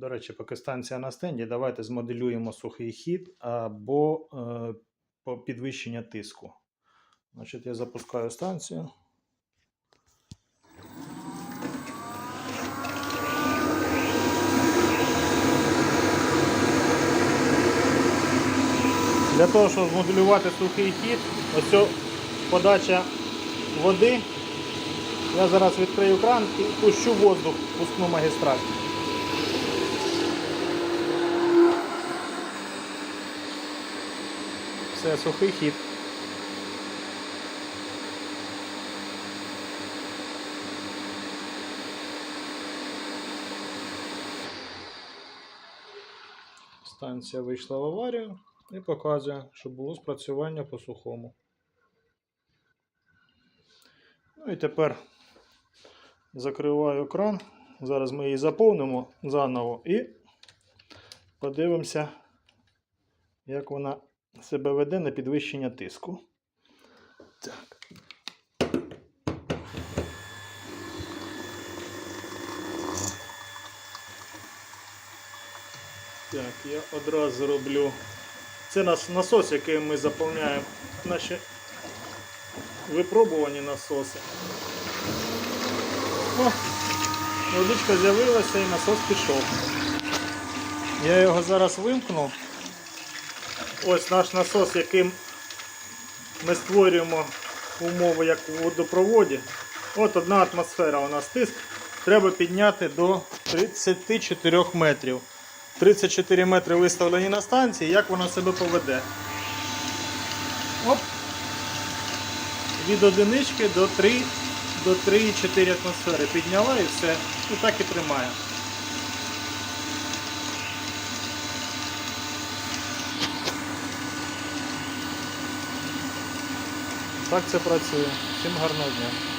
До речі, поки станція на стенді, давайте змоделюємо сухий хід або е, підвищення тиску. Значить, я запускаю станцію. Для того, щоб змоделювати сухий хід, ось подача води. Я зараз відкрию кран і пущу воздух в пускну магістраль. Все, сухий хід. Станція вийшла в аварію і показує, що було спрацювання по сухому. Ну і тепер закриваю кран. Зараз ми її заповнимо заново і подивимося, як вона себе веде на підвищення тиску. Так. Так, я одразу роблю. Це наш насос, яким ми заповняємо наші випробувані насоси. О, водичка з'явилася і насос пішов. Я його зараз вимкну. Ось наш насос, яким ми створюємо умови як у водопроводі. От одна атмосфера у нас тиск. Треба підняти до 34 метрів. 34 метри виставлені на станції, як вона себе поведе. Оп. Від одинички до 3 до 3,4 атмосфери підняла і все. І так і тримає. Так це працює. Всім гарного дня.